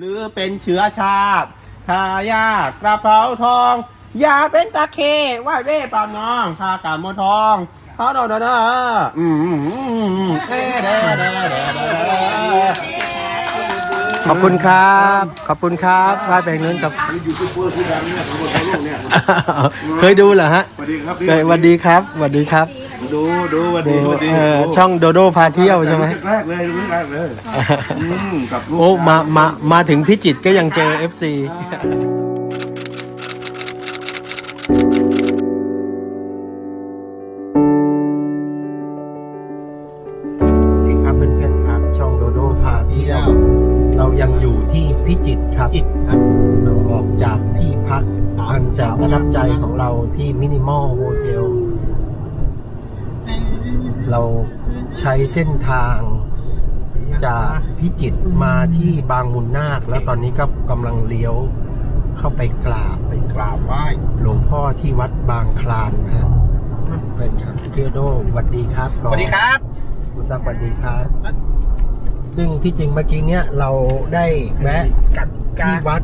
หรือเป็นเชื้อชาติทายากระเพราทอง อย่าเป็นตะเคไหว้เร่ปามน้องทากามทองเขาดอดออืมอืมอืมเด้เด้เด้เด้เด้ขอบคุณครับ ขอบคุณครับไหว้ไปนู้นครับ ยูทูบเบอร์ที่ดังเนี่ยของโลกเนี่ยเคยดูเหรอฮะสวัสดีครับสวัสดีครับสวัสดีครับ ดูดูสวัสดูดีสวัสดีเอ่อช่องโดโดพาเที่ยวใช่ไหมแรกเลยรุ่นแรกเลยอืมกับลูกโอ้มามามาถึงพิจิตรก็ยังเจอ FC สวัสดีครับเพื่อนๆครับช่องโดโดพาเที่ยว เรายังอยู่ที่พิจิตรครับเราออกจากที่พักอันแสนประทับใจของเราที่มินิมอลโฮเทล เราใช้เส้นทางจากพิจิตรมาที่บางมุนนาค แล้วตอนนี้ก็กำลังเลี้ยวเข้าไปกราบไปกราบไหว้หลวงพ่อที่วัดบางคลานนะฮะเป็นครับพี่โดสวัสดีครับสวัสดีครับคุณตาสวัสดีครับ ซึ่งที่จริงเมื่อกี้เนี้ยเราได้แวะกัดกาที่วัด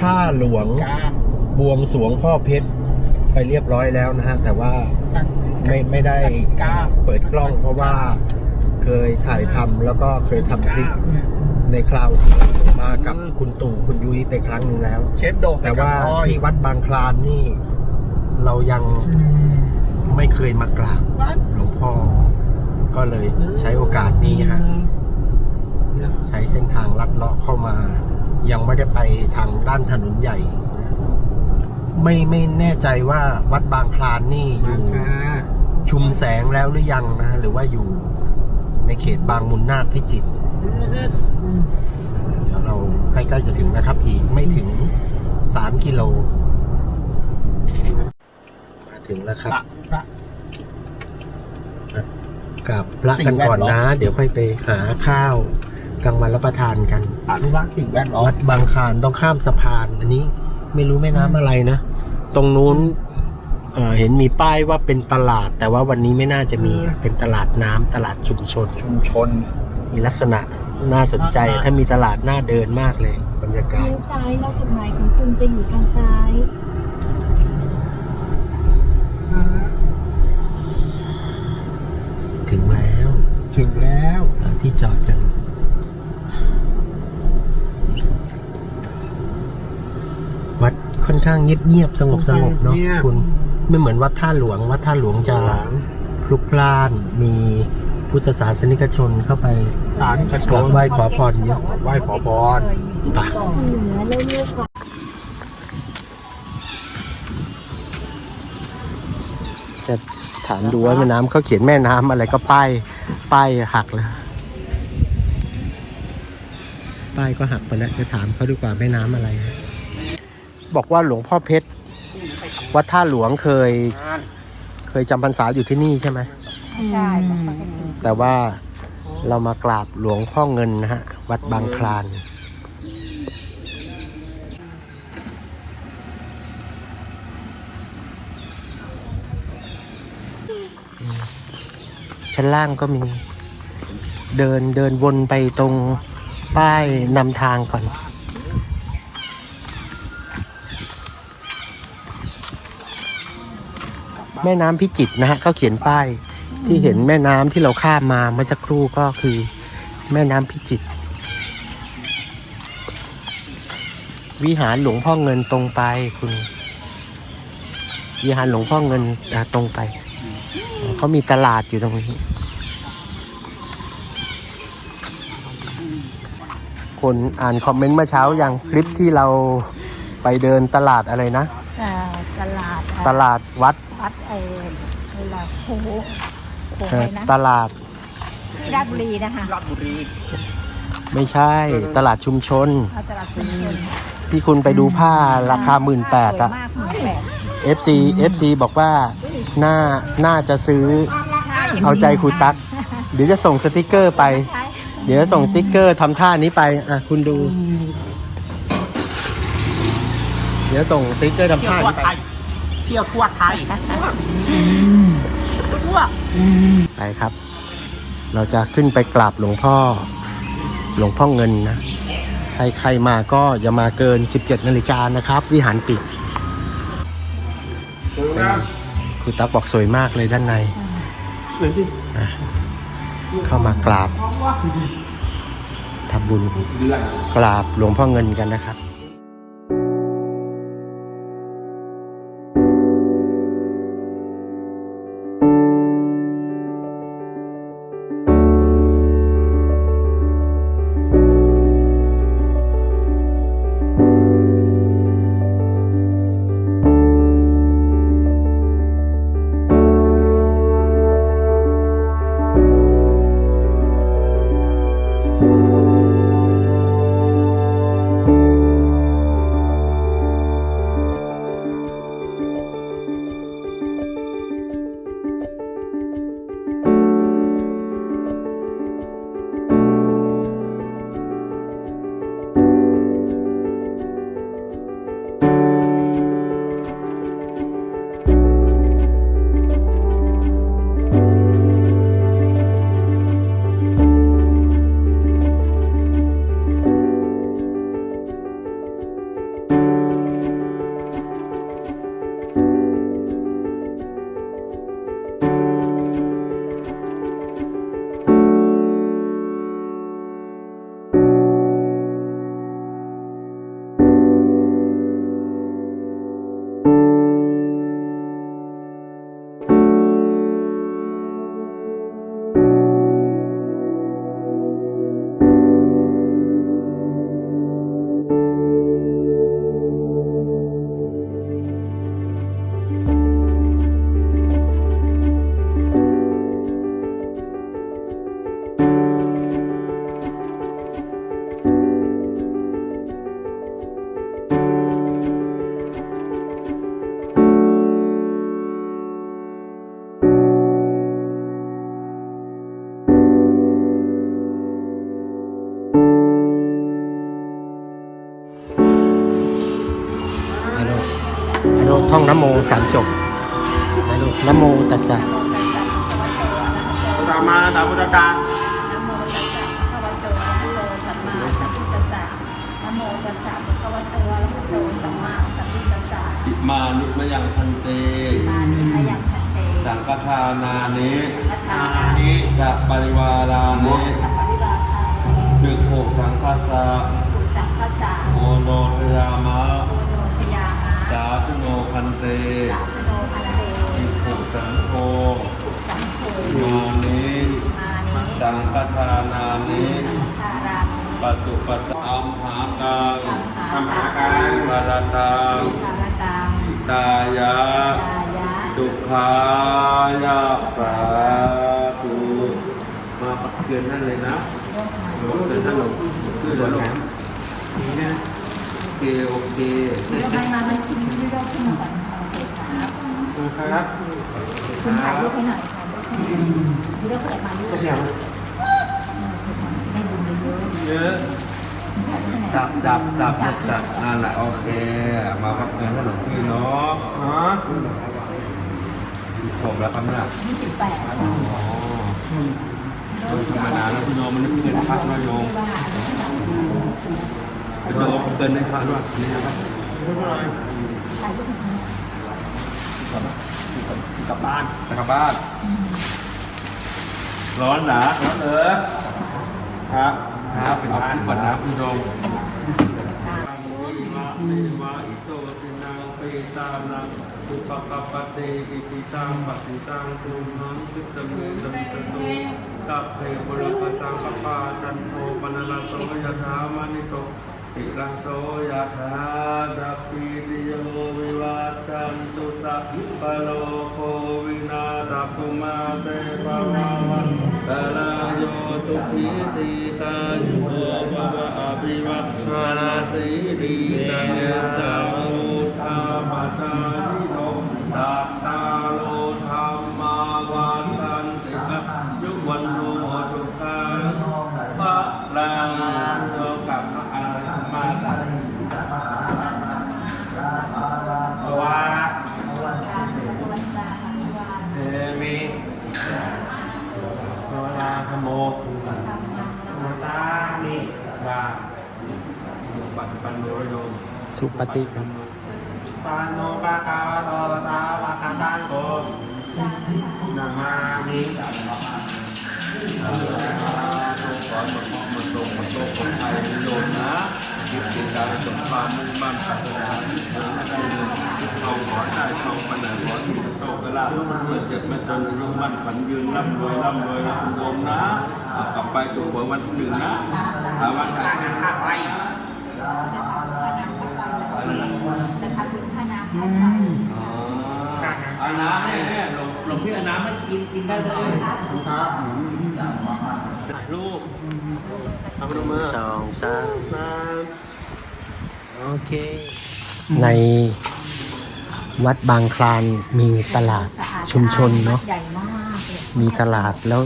ท่าหลวงกาบวงสรวงพ่อเพชร ไปเรียบร้อยแล้วนะฮะ แต่ว่าไม่ไม่ได้กาเปิดกล้องเพราะว่าเคยถ่ายทำแล้วก็เคยทำคลิปในคราวที่มากับคุณตู่คุณยุ้ยไปครั้งหนึ่งแล้ว เชฟโดแต่ว่าที่วัดบางคลานนี่ เรายังไม่เคยมากราบหลวงพ่อ ก็เลยใช้โอกาสนี้ฮะใช้เส้นทางลัดเลาะเข้ามา ยังไม่ได้ไปทางด้านถนนใหญ่ ไม่ไม่แน่ใจว่าวัดบางคลานนี่อยู่ชุมแสงแล้วหรือยังนะหรือว่าอยู่ในเขตบางมุนนาคพิจิตรเดี๋ยวเราใกล้ๆจะถึงนะครับ อีกไม่ถึงสามกิโลมาถึงแล้วครับกับพระกันก่อนนะ เดี๋ยวค่อยไปหาข้าวกลางวันรับประทานกันอนุรักษ์สิ่งแวดล้อมวัดบางคลานต้องข้ามสะพานอันนี้ ไม่รู้แม่น้ำอะไรนะ ตรงนู้นเอ่อเห็นมีป้ายว่าเป็นตลาด แต่ว่าวันนี้ไม่น่าจะมีเป็นตลาดน้ำตลาดชุมชน ชุมชน มีลักษณะน่าสนใจน่าถ้ามีตลาดน่าเดินมากเลย บรรยากาศเลี้ยวซ้ายแล้วจุดหมายของคุณจะอยู่ทางซ้ายถึงแล้ว ถึงแล้วหาที่จอดกัน วัดค่ อนข้างเงียบๆสงบสงบๆเนาะคุณไม่เหมือนวัดท่าหลวง วัดท่าหลวงจะพลุกพล่านมีพุทธศาสนิกชนเข้าไปฐานกระกชราบนไหว้ขอพรเยอะไหว้ขอพรไปทางเหนือแล้วเลี้ยวขวาจะถามดูว่าแม่น้ำเขาเขียนแม่น้ำอะไรก็ป้าย ป้ายหักแล้วป้ายก็หักไปแล้วจะถามเขาดีกว่าแม่น้ำอะไร บอกว่าหลวงพ่อเพชรวัดท่าหลวงเคย เคยจำพรรษาอยู่ที่นี่ใช่ไหมใช่แต่ว่าเรามากราบหลวงพ่อเงินนะฮะ วัดบางคลานชั้นล่างก็มี เดินเดินวนไปตรงป้ายนำทางก่อน แม่น้ำพิจิตรนะฮะเขาเขียนป้ายที่เห็นแม่น้ำที่เราข้ามมาเมื่อสักครู่ก็คือแม่น้ำพิจิตรวิหารหลวงพ่อเงินตรงไปคุณ วิหารหลวงพ่อเงินอ่าตรงไปเขามีตลาดอยู่ตรงนี้ คนอ่านคอมเมนต์เมื่อเช้ายังคลิปที่เราไปเดินตลาดอะไรนะอ่าตลาด ตลาดวัด วัดเอเวลาโคโคเอ่อนะตลาดที่ราชบุรีนะคะราชบุรีไม่ใช่ ตลาดชุมชน เอาตลาดชุมชนที่คุณไปดูผ้าราคาหมื่นแปดอะสวยมากหมื่นแปด FC FC บอกว่าน่าน่าจะซื้อใช่เอาใจครูตั๊กเดี๋ยวจะส่งสติกเกอร์ไป ใช่เดี๋ยวส่งสติกเกอร์ทำท่านี้ไป อะ คุณดู เดี๋ยวส่งสติกเกอร์ทำเที่ยวท่าทั่วนี้ไปไทย เที่ยวทั่วไทยทั่วไปครับ เราจะขึ้นไปกราบหลวงพ่อ หลวงพ่อเงินนะ ใครๆมาก็อย่ามาเกิน 17นาฬิกานะครับ วิหารปิดสวยงามครูตั๊กบอกสวยมากเลยด้านในเลยที่เข้ามากราบทำบุญเดือนกราบหลวงพ่อเงินกันนะครับ ท่องนโมสามจบอนุนโมตัสสะตามมาตามพุทธกาลนะโมตัสสะภะคะวะโตอะระหะโตสัมมาสัมพุทธัสสะนะโมตัสสะภะคะวะโตอะระหะโตสัมมาสัมพุทธัสสะอิมานิมยังพันเต มานิพยังคันเตสังฆทานานิสัทธานิจะปริวารานิสัพพะริวาคานิจึกโขสังฆสะกุสังคัสสะโอโนทยามะ โอโนชยามะ สา ธุโนพันเตสาธุโนพันเตอิโขสังโฆกุสังโฆมานิมานิสังฆทานานิสังฆารามิปัจจุปัสสะอัมหากังอัมหาการวารตังภารตังตายะกายะดุขายะสาธุมาปักเกินนั่นเลยนะปักเกินนั่นลงคือเดี๋ยวลงนี่นะโอ เค โอเคเดี๋ยวให้มามันกินไม่ได้ขึ้นมาก่อนโอเคครับครับคุณถ่ายรูปให้หน่อยถ่ายรูปให้หน่อยดูแล้วเกิดมารูปก็เสียงได้บุญเยอะเยอะจับจับจับจับจับนั่นแหละโอเค มาปักเกินนั่นหลวงพี่เนาะอ๋อชมแล้วครับเนี่ยยี่สิบแปดอ๋อโดยธรรมดาแล้วพี่น้องมันไม่เกินพักนะโยม ว่าเกินในพักด้วยนี่นะครับกลับบ้านกลับบ้าน ร้อนหนาร้อนเออครับครับเป็นบ้านก่อนนะพี่น้องอิมาเนวะอิโตตินังเปตานังอุปกัปะเตอิติตังปฏิตังตุมหังคิสเมสัมสตุกัปเพบุรปตังปปาจันโทปนลโสยถามานิโต ติระโสยะธาดัพพิติโยวิวัชชันตุสัพพะโลโควินาศตุมาเตปะวาวันตะลาโยตุพิติตาโยวะอภิวัชนาติดีตาเยตา สุปฏิเป็นปานโนปะคาวะโตสาวะกะตังโกนามามิขอมาขอมาตรงมาตรงคนไทยโยนนะยึดติดการสมความมุ่งมั่นปรารถนาเอาขอได้ทองปัญหาขอที่โตกระลาเมื่อเจ็บไม่ตันอายุมั่นฝันยืนร่ำรวยร่ำรวยนะคุณโยมนะเอากลับไปถูกหวยวันที่หนึ่งนะถาวันไหนค่าไฟ บุญค่าน้ำอืค่าไฟมเอาน้ำเนี่ยเนี่ยหลวงหลวงพี่เอาน้ำให้กินกินได้เลยครับถ่ายรูปทำหรูนึ่ปมือสองสามมาโอเค ในวัดบางคลานมีตลาดชุมชนเนาะ ใหญ่มากเลยมีตลาดแล้ว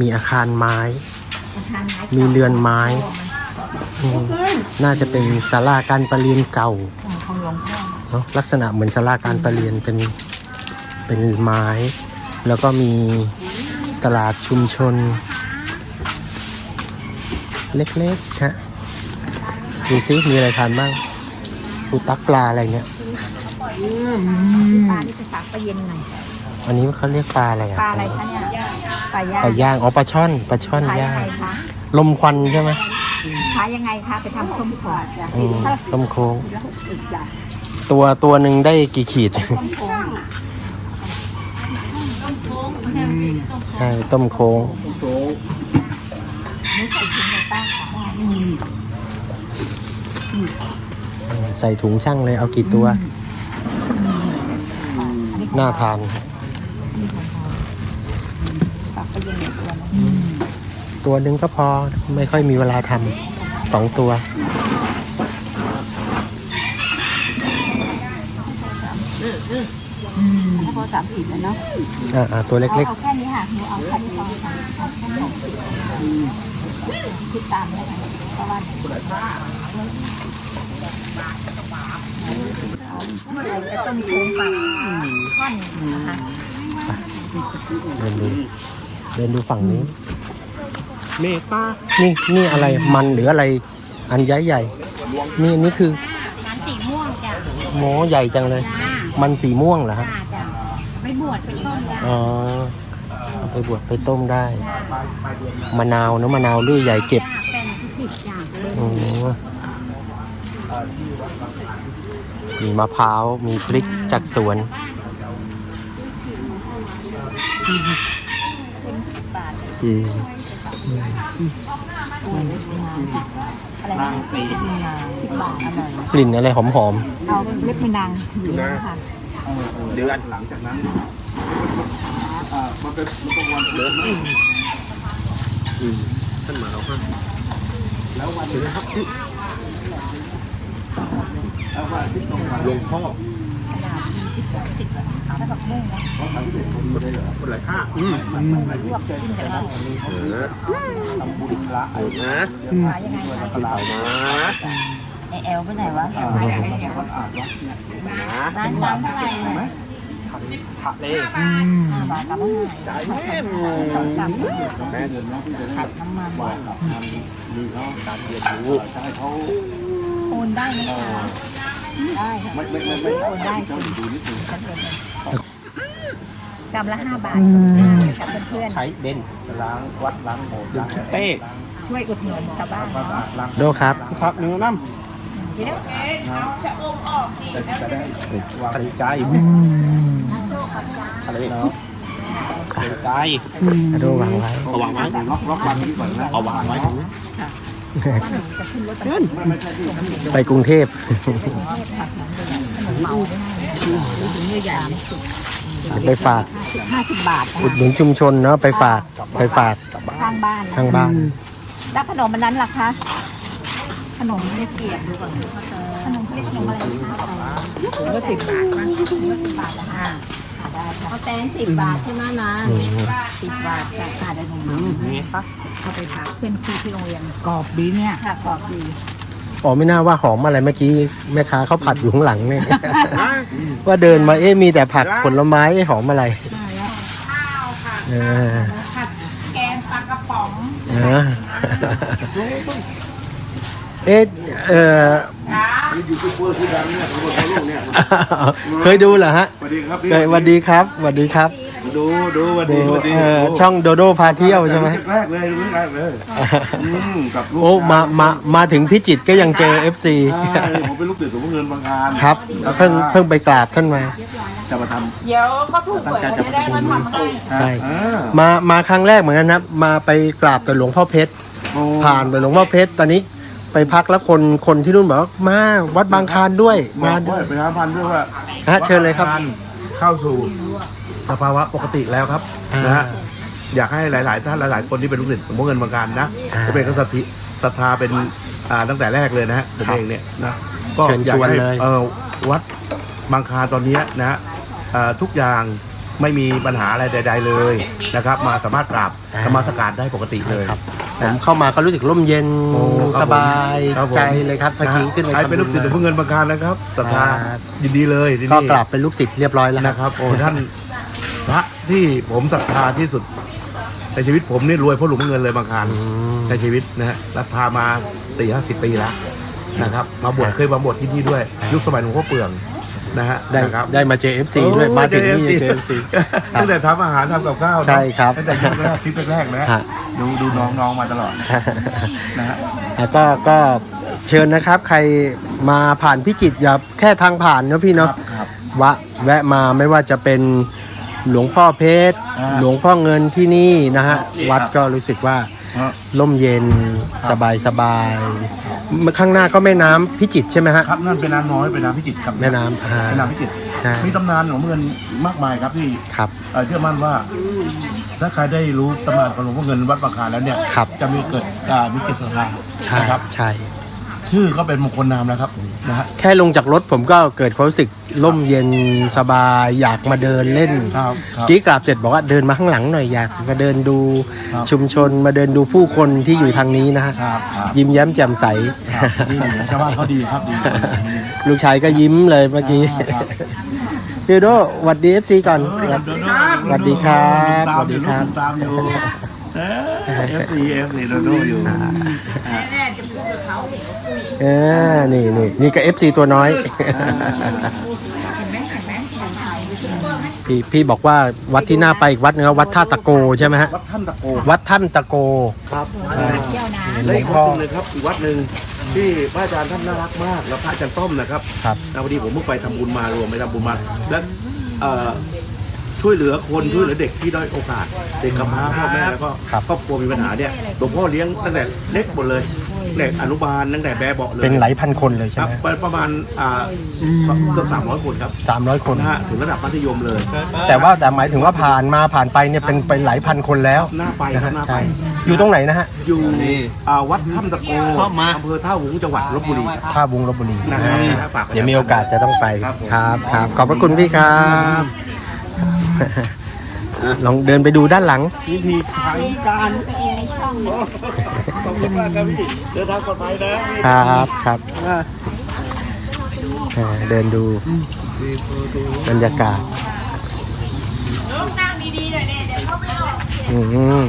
มีอาคารไม้ อาคารไมีเรือนไม้ อืมน่าจะเป็นศาลาการประเรียนเก่าองของหลวงพ่อ เนาะลักษณะเหมือนศาลาการประเรียนเป็นเป็นไม้ แล้วก็มีตลาดชุมชน เล็กๆฮะดูซิมีอะไรทานบ้างปูตักปลาอะไรเนี่ยปลาที่ไปฝากปลาเย็นหน่อยอันนี้เขาเรียกปลาอะไรอะปลาอะไรคะเนี่ยปลาย่างปลาย่างอ๋อปลาช่อนปลาช่อนขายยัย่างงไงคะลมควันใช่ไหมขายยังไงคะไปทำส้มขอดจ้ะอืมต้มโค้ง ตัวตัวหนึ่งได้กี่ขีดต้มโค้งใช่ต้มโค้งใส่ถุงในป้าค่ะใส่ถุงช่างเลยเอากี่ตัว น่าทานตัวหนึ่งก็พอไม่ค่อยมีเวลาทำสองตัว ถ้าพอ สามขีดแล้วเนาะอ่าอ่าตัวเล็ก เอาแค่นี้ค่ะหนูเอาแค่นี้พอค่ะเอาแค่สองขีดคิดตามได้ไหมเพราะว่าเราจะต้มโค้งปลาท่อนนะคะๆ เดินดูเดินดูฝั่งนี้ เมตานี่นี่อะไรมันหรืออะไร อันใหญ่ใหญ่ๆนี่นี่คือมันสีม่วงจ้ะโมใหญ่จังเลย จ้ามันสีม่วงเหรอฮะจ้าจ้ะไม่ บวชเป็นต้นยาอ๋อเอาไปบวชไปต้มได้ มะนาวเนอะมะนาวลูกใหญ่เก็บจ้าเป็นผิดจ้าเลยอ๋อมีมะพร้าว มีพริกจากสวนเป็นสิบบาทอืมอะไรนะสิบบาทอร่อยกลิ่นอะไรหอมเอาเล็บมือนางอยู่นี่ค่ะ เดือนหลังจากนั้นอ่ามันเป็นมันเป็นวันเดือนท่านหมาเราครับแล้ววันนี้ครับที่แล้ววันที่ตรงวันหลวงพ่อแล้วแบบมุ่งนะคนหลายค่าอืมลวกกินกันได้เออทำบุญพระนะขายยังไงคะพลายนะไอ แอลไปไหนวะแอลไปไหนแอลนะร้านน้ำเท่าไหร่เนี่ยพระเล่ห้าบาทกับห้าจ่ายแม่สองสามแม่เดินน้องที่จะได้ผัดน้ำมันว่ามีเขาการเรียนรู้จะให้เขาโอนได้ไหมคะได้ค่ะไม่ไม่ไม่ไม่โอนได้ต้คุองณดูนิดนึงฉันโอนเลยกำละห้าบาทกับเพื่อนใช้เด่นล้างวัดล้างโบสถ์ล้างเต้ๆช่วยอุดหนุนชาวบ้านเนาะล้างๆโดครับ ครับหนึ่งน้เดี๋ยวำ จะจะได้วางใจอะไรเนาะใจโดวางไว้เอาวางไว้ล็อกล็อกวางนี้ก่อนนะเอาวางไว้จะขึ้นรถไปกรุงเทพได้ถุงเนื้อใหญ่ไม่สุดไปฝากบห้าสิบบาทนะอุดหนุนชุมชนเนาะไปฝากไปฝากข้างบ้านทางบ้านแล้วขนมมันนั้นล่ะคะ ขนมเรียกเกียรดูก่อนขนมเรียกขนมอะไรนะคะถุงละสิบบาทมั้งถุงละสิบบาทนะคะได้ค่ะเอาแตงสิบบาทใช่ไหมนะสิบบาทค่ะค่ะได้หนึ่งนี่ค่ะเอาไปฝากเพื่อนครูที่โรงเรียนกรอบดีเนี่ยค่ะกรอบดีอ๋อไม่น่าว่าหอมอะไรเมื่อกี้แม่ค้าเขาผัดอยู่ข้างหลังเนี่ยว่าเดินมาเอ๊ะมีแต่ผักผลไม้หอมอะไรได้แล้วเออผัดแกงปลากระป๋อง เออเอ๊ะเออนี่ยูทูบเบอร์ที่ดังเนี่ยของคนทั่วโลกเนี่ยเคยดูเหรอฮะสวัสดีครับพี่เคยสวัสดีครับสวัสดีครับ ดูดูสวัสดูดีสวัสดีเอ่อช่องโดโดพาเที่ยวใช่ไหมแรกเลยรุ่นแรกเลยอืมกับลูกโอ้มามามาถึงพิจิตรก็ยังเจอ FC ใช่ผมเป็นลูกติดสมเงินบางคารครับเพิ่งเพิ่งไปกราบท่านมาจะมาทเดี๋ยวเขาถูกหวยเขาจะได้มาทำให้ำใช่อ่ามามาครั้งแรกเหมือนกันนะมาไปกราบแต่หลวงพ่อเพชรโอ้ผ่านไปหลวงพ่อเพชรตอนนี้ ไปพักแล้วคนคนที่นู่นบอกว่ามาวัดบางคลานด้วยมามาด้ด้ววยยไปท้าพันด้วยว่าฮะเชิญเลยครับ เข้าสู่สภาวะปกติแล้วครับอ่าน นะฮะอยากให้หลาย ๆ ท่านหลาย ๆ คนที่เป็นลูกศิษย์หลวงพ่อเงินบางการนะอ่าผมเองก็ศรัทธิศรัทธาเป็นอ่าตั้งแต่แรกเลยนะฮะผมครับเองเนี่ยนะก็เชิญอยากชวนให้เลย เอ่อวัดบางคลานตอนเนี้ยนะฮะอ่าทุกอย่างไม่มีปัญหาอะไรใด ๆ เลยนะครับ มาสามารถกราบสมาสการได้ปกติเลย ครับ ผมเข้ามาก็รู้สึกร่มเย็นโอ้ครับผมสบายครับผม ใจเลยครับเมื่อกี้ขึ้นไปใครทำเป็นลูกศิษย์หลวงพ่อเงินบางการนะครับศรัทธาครับยินดีเลยที่ก็นี่กลับเป็นลูกศิษย์เรียบร้อยแล้วนะครับ โอ้ท่านพระที่ผมศรัทธาที่สุดในชีวิตผมนี่รวยเพราะหลวงพ่อเงินเลยบางครั้งอืมในชีวิตนะฮะศรัทธามาสี่ห้าสิบปีแล้วนะครับ มาบวชเคยมาบวชที่นี่ด้วย ยุคสมัยหลวงพ่อเปลือง นะฮะได้นะครับได้มาเจอ FC ด้วยมาถึงนี่เจอ FC ครับตั้งแต่ทำอาหารทำกับข้าวใช่ครับตั้งแต่ยุคแรกคลิปแรกๆนะฮะดูดูน้องๆมาตลอดนะฮะแล้วก็ก็เชิญนะครับใครมาผ่านพิจิตรอย่าแค่ทางผ่านนะพี่ครัเนาะบครับวะแวะมาไม่ว่าจะเป็นหลวงพ่อเพชรอ่าหลวงพ่อเงินที่นี่นะฮะครับวัดก็รู้สึกว่า ฮะร่มเย็นสบายสบายข้างหน้าก็แม่น้ำพิจิตรใช่ไหมฮะ ครับนั่นเป็นน้ำน้อยเป็นน้ำพิจิตรครับแม่น้ำอ่าเป็นน้ำพิจิตรใช่ มีตำนานของเงินมากมายครับที่ครับ เอ่อเชื่อมั่นว่า ถ้าใครได้รู้ตำนานของหลวงพ่อเงินวัดบางคลานแล้วเนี่ย ครับจะมีเกิดอ่ามีเกิดศรัทธาใช่นะครับ ใช่ ชื่อก็เป็นมงคลนามแล้วครับนะฮะแค่ลงจากรถผมก็เกิดความรู้สึกร่มเย็นสบายอยากมาเดินเล่นครับครับ กี้กราบเสร็จบอกว่าเดินมาข้างหลังหน่อยอยากมาเดินดูครับ ชุมชนมาเดินดูผู้คนที่อยู่ทางนี้นะฮะครับครับยิ้มแย้มแจ่มใส ครับนี่ชาวบ้านเขาดีครับดีลูกชายก็ยิ้มเลยเมื่อกี้ครับฟิวโดหวัดดีเอฟซีก่อนเออสวัสดีครับ ตามสวัสดีครับตามอยู่เอฟซีเอฟซีโดโดอยู่เออนี่นี่นี่ก็เอฟซีตัวน้อย พี่พี่บอกว่าวัดที่น่าไปอีกวัดนึงครับวัดท่าตะโกใช่ไหมฮะ วัดท่านตะโกวัดท่านตะโก ครับเที่ยวนะหลและวอีงกพ่วัอดหนึ่งเลยครับอีกวัดหนึ่งที่พระอาจารย์ท่านน่ารักมากแล้วพระอาจารย์ต้อมนะครับครับแล้วพอดีผมเพิ่งไปทำบุญมารวมไปทำบุญมาแล้วเอ่อช่วยเหลือคนช่วยเหลือเด็กที่ด้อยโอกาส เด็กกำพร้าพ่อแม่แล้วก็ครับ ครอบครัวมีปัญหาเนี่ยหลวงพ่อเลี้ยงตั้งแต่เล็กหมดเลย เด็กอนุบาลตั้งแต่แบบเบาะเลยเป็นหลายพันคนเลยคใช่รับไหมประมาณอ่าสองเกือบสามร้อยคนครับสามร้อยคน นะฮะถึงระดับมัธยมเลย แต่ว่าแต่หมายถึงว่าผ่านมาผ่านไปเนี่ยเป็นเป็นหลายพันคนแล้วหน้าไปนะครับหน้าไป ใช่อยู่ตรงไหนนะฮะอยู่อ่าวัดถ้ำตะโกอำเภอท่าหุงจังหวัดลบบุรีครับ ท่าบุงลบบุรีนะนะฮะฮะฝากไว้ เดี๋ยวมีโอกาสจะต้องไปครับผมครับครับขอบพระคุณพี่ครับลองเดินไปดูด้านหลัง วิธีทางการตัวเองในช่อง ขอบคุณมากครับพี่ เดินทางปลอดภัยนะพี่ครับครับอ่าเดินดูบรรยากาศอืม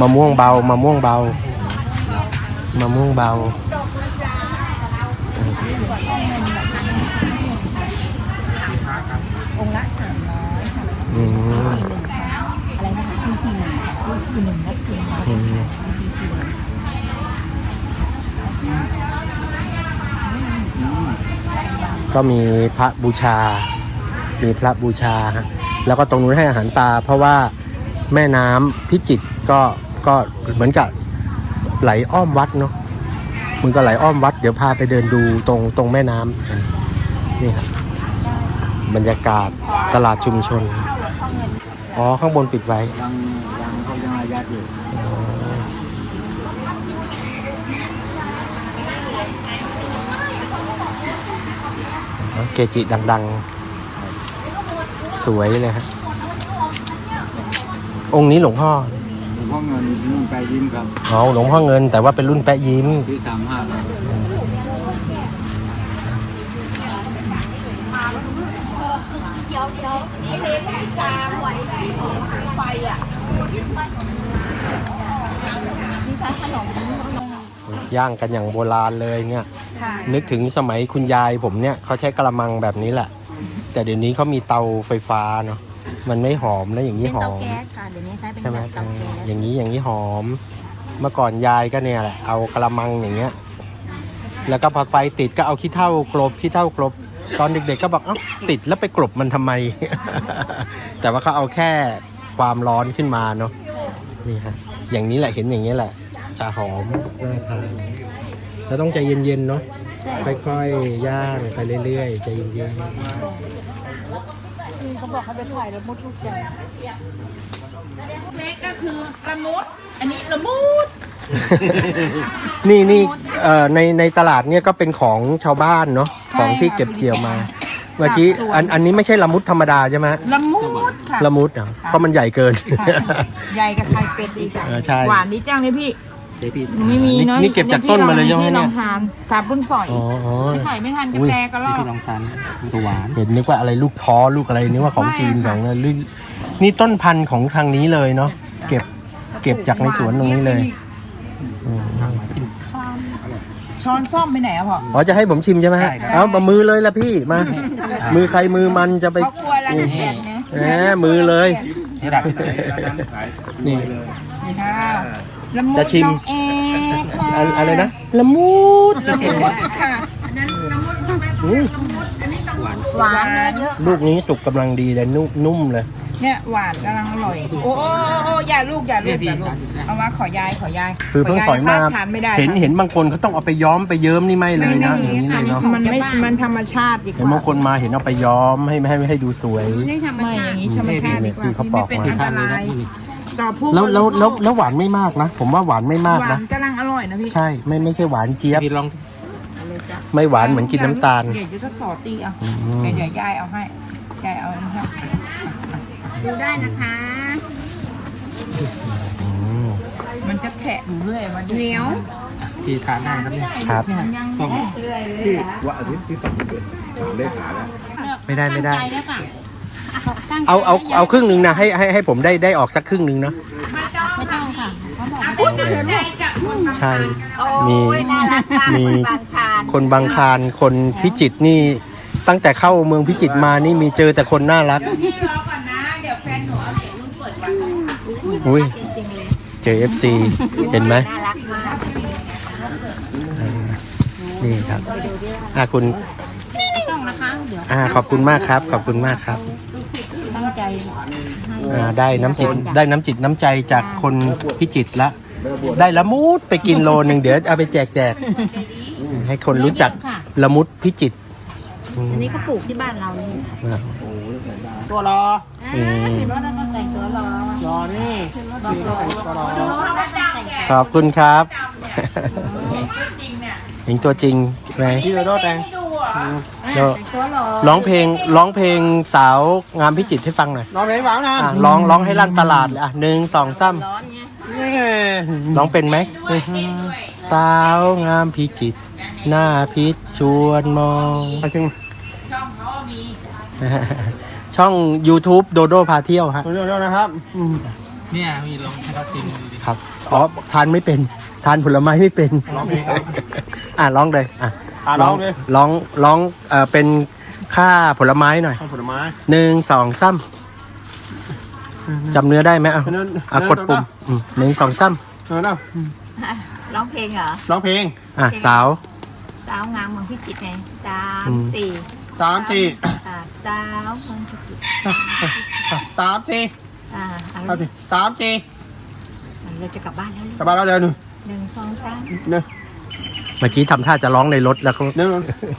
มะม่วงเบามะม่วงเบามะม่วงเบา ก็มีพระบูชา มีพระบูชา แล้วก็ตรงนู้นให้อาหารปลาเพราะว่าแม่น้ำพิจิตรก็ก็เหมือนกับไหลอ้อมวัดเนาะมือนกับไหลอ้อมวัด เดี๋ยวพาไปเดินดูตรงตรงแม่น้ำกันนี่ครับบรรยากาศตลาดชุมชน อ๋อ ข้างบนปิดไว้ยังยังเขายังอายัดอยู่ เกจิดัง ๆ สวยเลยฮะองค์นี้หลวงพ่อหลวงพ่อเงินนุ่งไปยิ้มครับอ๋อหลวงพ่อเงิน แต่ว่าเป็นรุ่นแปะยิ้มที่สามห้าครับโอเค ย่างกันอย่างโบราณเลยเนี่ยค่ะนึกถึงสมัยคุณยายผมเนี่ยเขาใช้กระมังแบบนี้แหละ แต่เดี๋ยวนี้เขามีเตาไฟฟ้าเนาะมันไม่หอมแล้วอย่างนี้เป็นหอเตามแก๊สค่ะเดี๋ยวนี้ใช้เป็นใช่ไหมแบบเตาแก๊สอย่างนี้อย่างนี้หอม เมื่อก่อนยายก็เนี่ยแหละเอากระมังอย่างเงี้ย แล้วก็พอไฟติดก็เอาขี้เถ้ากลบขี้เถ้ากลบ ตอนเด็กๆก็บอกเอ้าติดแล้วไปกลบมันทำไม แต่ว่าเขาเอาแค่ความร้อนขึ้นมาเนาะนี่ฮะอย่างนี้แหละเห็นอย่างนี้แหละ จะหอมน่าทานแล้วต้องใจเย็นๆเนาะค่อยๆย่างไปเรื่อยๆใจเย็นๆเขาบอกให้ไปถ่ายละมุดลูกใหญ่เล็กก็คือละมุดอันนี้ละมุดนี่นี่เอ่อในในตลาดเนี่ยก็เป็นของชาวบ้านเนาะของที่เก็บเกี่ยวมาเมื่อกี้อันอันนี้ไม่ใช่ละมุดธรรมดาใช่ไหมละมุดค่ะละมุดอะเพราะมันใหญ่เกิน ใหญ่กับไข่เป็ดอีกอะเออใช่หวานดีจังเลยพี่ หนูไม่มีนี่เนาะนี่เก็บจากต้นมาเลยใช่ไหมพี่ลเนี่อยงทานกาบเพิ่งสอยอ๋ออ๋อไม่ใส่ไม่ทันกระอุ้ยแตก็รอบเห็นนึกว่าอะไรลูกท้อลูกอะไรนึกว่าของจีนของอะไรนี่นี่ต้นพันธุ์ของทางนี้เลยเนาะเก็บเก็บจากในสวนตรงนี้เลยอืมช้อนซ่อมไปไหนอะพ่ออ๋อจะให้ผมชิมใช่ไหมฮะเอามามือเลยละพี่มา มือใครมือมันจะไปเขากลัวร้านแตกไงแหมมือเลยนี่นี่ค่ะ ละมุดจะชิม น้องเอค่ะอะอะไรนะละมุดละมุดค่ะอุ้ยหวานเนื้อเยอะ ลูกนี้สุกกำลังดีเลยนุ่มนุ่มเลย เนี่ยหวานกำลังอร่อย โอ้โอ้โอ้โอ้อย่าลูกอย่าลูกอย่าลูกเอามาขอยายขอยายคือเพิ่งสอยมาทานไม่ได้เห็นเห็นบางคนเขาต้องเอาไปย้อมไปเยิ้มนี่ไม่เลยนะอย่างนี้เลยเนาะมันไม่มันธรรมชาติดีกเห็นว่าบางคนมาเห็นเอาไปย้อมให้ให้ให้ดูสวยไม่ธรรมไม่ชาอติย่างนี้ธรรมชาติดีกว่าที่เขาที่บไม่อกเป็นมาอันตราย ต่อผู้แล้วแล้วบริโภคแล้วแล้วหวานไม่มากนะ ผมว่าหวานไม่มากหวานะ นกำลังอร่อยนะพี่ใช่ไม่ไม่ใช่หวานเจี๊ยบเลยจ้ะไม่หวานเหมือนกินน้ำตาล เดี๋ยวจะทดสอบตีเอาอืมเดี๋ยวเดี๋ยวยายเอาให้ยายเอาให้ดูได้นะคะอืมมันจะแฉะอยู่เรื่อยมันเหนียวครับมันยังว่าอาทิตย์ที่สองเกิดถามได้ขาแล้วไม่ได้ไม่ได้ ตั้งใจด้วยค่ะตั้งใจ เอาเอานะเอาครึ่งหนึ่งนะให้ให้ให้ผมได้ได้ออกสักครึ่งหนึ่งเนาะไม่ต้องค่ะเขาบอกเอาเลยใช่มีโอ้ยน่ารักมากมีคนบางคานคนบางคารคนพิจิตรนี่ตั้งแต่เข้าเมืองพิจิตรมานี่มีเจอแต่คนน่ารักพี่รอก่อนนะเดี๋ยวแฟนหนูเอาเสียงลูกเปิดวันอุ้ยจริงๆเลยเจอ FC เห็นไหมน่ารักมากนี่ครับอ่าคุณไม่ต้องนะคะเดี๋ยวอ่าขอบคุณมากครับ ขอบคุณมากครับตั้งใจให้ อ่าได้น้ำจิตได้น้ำจิตน้ำใจจากคนพิจิตรละ ได้ละมุดไปกินโลหนึ่งเดี๋ยวเอาไปแจกแจกให้คนรู้จักละมุดพิจิตรอืมอันนี้ก็ปลูกที่บ้านเรานี่อ่า ตัวรออืม เห็นว่าเราต้องแต่งตัวรอรอนี่ดูเขาได้แต่งขอบคุณครับ จริง เนี่ยเห็นตัวจริงไหมพี่โดโดแตงแล้วแต่งตัวรอร้องเพลงร้องเพลงสาวงามพิจิตรให้ฟังหน่อยรอเพลงหวานนะอะร้องร้องให้ลั่นตลาดเลยอะหนึ่งสองสามร้อนไงร้องเป็นไหม สาวงามพิจิตรหน้าพิษชวนมองช่องช่องเขามีช่อง YouTube โดโดพาเที่ยวฮะโดโดนะครับเนี่ยมีลองให้เขาชิมดูดิครับอ๋อทานไม่เป็น ทานผลไม้ไม่เป็นร้องเพลงครับอะร้องเลยอะอะร้องเลย ร้องร้องเอ่อเป็นค่าผลไม้หน่อยผลไม้ หนึ่งสองซ้ำจำเนื้อได้ไหมอะเนื้ออะกดปุ่มอืมหนึ่งสองซ้เออนะร้องเพลงเหรอ ร้องเพลงำอะสาว สาวงามเมืองพิจิตรไงสามอืม สี่สามสี่อ่าสาวเมืองพิจิตรสามสี่อ่าเอาสามสี่สามสี่เราจะกลับบ้านแล้วกลับบ้านแล้วเดี๋ยวหนึ่ง หนึ่งสองสามหนึ่งเมื่อกี้ทำท่าจะร้องในรถแล้วก็หนึ่ง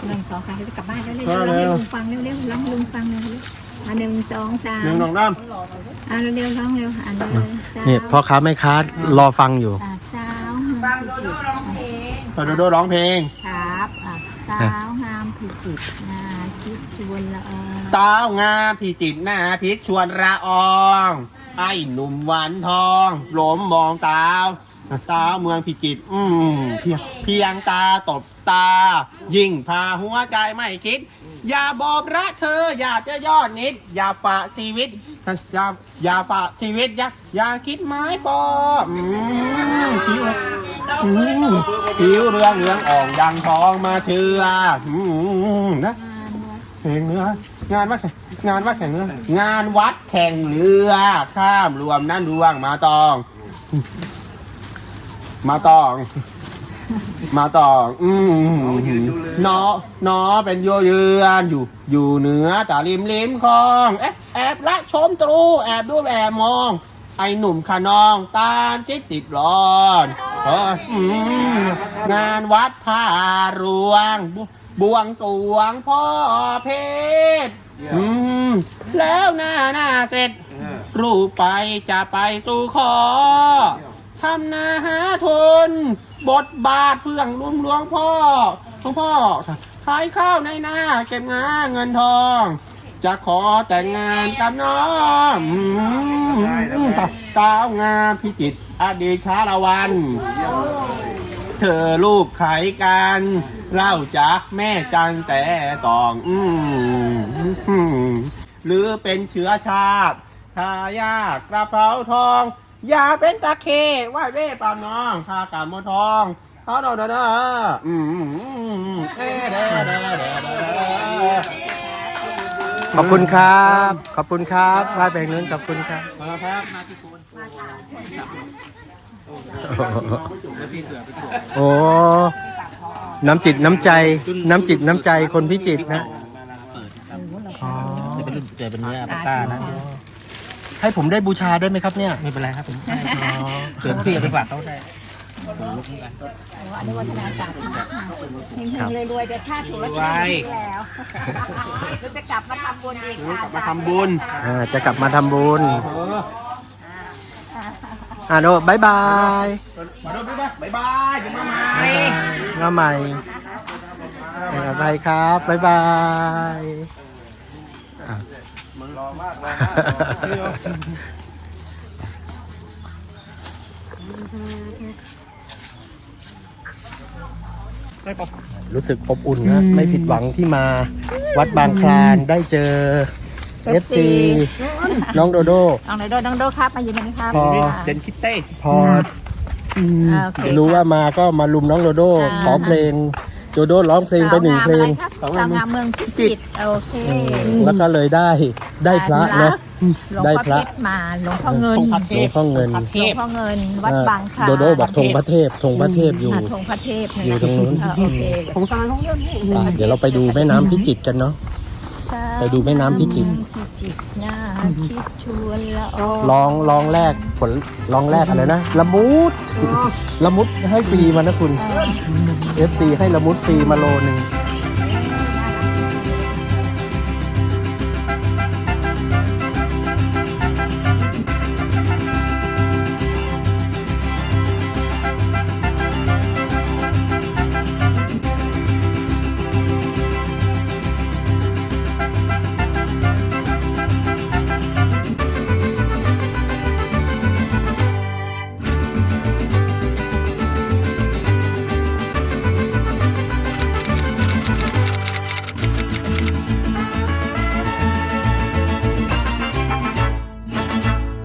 หนึ่งสองสามเราจะกลับบ้านแล้วเลยเออร้องให้เร็วลุงฟังเร็วๆร้องให้ลุงฟังเร็วๆอะหนึ่งสองสามหนึ่งสองสามอะเร็วๆร้องเร็วอะหนึ่งสามเนี่ยพ่อค้าแม่ค้ารอฟังอยู่ อะสาวฟังโดโดร้องเพลงโดโดร้องเพลง ครับอะสาวงามพิจิตรนาคิดชวนละออสาวงามพี่จิตรหน้าพริกชวนระออง ไอ้หนุ่มหวานทองหลมมองตาว สาเมืองพิจิตรอืมเพียงเพียงตาตบตา ยิ่งพาหัวใจไม่คิด อย่าบอกรักเธอ อยากจะยอดนิด อย่าฝากชีวิต อย่าอย่าฝากชีวิต อย่าอย่าคิดไม้ปออืมคิวอืมผิวเรืองเรืองอ่องดังทองมาเชื่ออืมนะแข่งเรืองานวัดแข่งงานวัดแข่งเรืองานวัดแข่งเรือ ข้ามรวมนั่นดวงมาตอง มาตอง มาตองอืมนอนอเป็นโยเยือนอยู่ อยู่เหนือตาริมริมคลองแอบแอบละชมตรูแอบดูแอบมอง ไอ้หนุ่มขนองตามจิตติดร้อนเอออืมงานวัดท่ารวง บวงสรวงพ่อเพชรอืมแล้วหน้าหน้าเสร็จรูปไปจะไปสู่ขอ ทำนาหาทุนบทบาทเพื่องลุงหลวงพ่อหลวงพ่อขายข้าวในนาเก็บงาเงินทอง จะขอแต่งงานกับน้องอืมสาวงามพิจิตรอดีตชาละวัน เธอลูกไขกันเล่าจากแม่จังแต่ตอง อืมอืมหรือเป็นเชื้อชาติทายาทกระเพราทอง อย่าเป็นตะเคไหวเว่ปามน้องข้ากามมทองเขาดอดออืมอืมอืมเอ้เด้อเด้อเด้อเด้อขอบคุณครับ ขอบคุณครับพาไปนู้นขอบคุณครับมาครับโอ้น้ำจิตน้ำใจ น้ำจิตน้ำใจคนพิจิตรนะอ๋อจะเป็นเจอเป็นเนื้อปลาต้านะ ให้ผมได้บูชาได้ไหมครับเนี่ยไม่เป็นไรครับผมอ๋อเกิดพี่เอาไปฝากเขาได้อนุวัฒนาศาสตร์เฮงๆรวยๆเดี๋ยวถ้าถูกแล้วจะแล้วเราจะกลับมาทำบุญอีกค่ะมาทำบุญอ่าจะกลับมาทำบุญเอออ่าโดบายบายมาดูพี่บ้าบ๊ายบายจะมาใหม่มาใหม่ให้อภัยครับบายบายอะ รู้สึกอบอุ่นนะ ไม่ผิดหวังที่มา วัดบางคลานได้เจอ FC น้องโดโด น้องไหนโดน้องโดครับ มายืนตรงนี้ครับพอ เดนคิตเต้พอ อ่าโอเค รู้ว่ามาก็มาลุมน้องโดโดอ่าขอเพลง โดโดร้องเพลงไปหนึ่งเพลงสาวงามอะไรครับสาวงามเมืองพิจิตรโอเคแล้วก็เลยได้ได้พระเนาะหลวงได้พ่อพระเพชรมาหลวงพ่อเงินทงพระหเทลวงพพ่อเงินพระหเทลวงพพ่อเงินวัดบางคลาโดโดบอกธงพระเทพธงพระเทพอยู่อ่าธงพระเทพอยู่ตรงนู้นอ่าโอเคของตาของเรื่องนี้อะเดี๋ยวเราไปดูแม่น้ำพิจิตรกันเนาะ ไปดูแม่น้ำพิจิตรพิจิตรน่าคิดชวนละออ ลองลองแรกผลลองแรกอะไรนะละมุดละมุดให้ฟรีมานะคุณ FC ให้ละมุดฟรีมาโลหนึ่งอ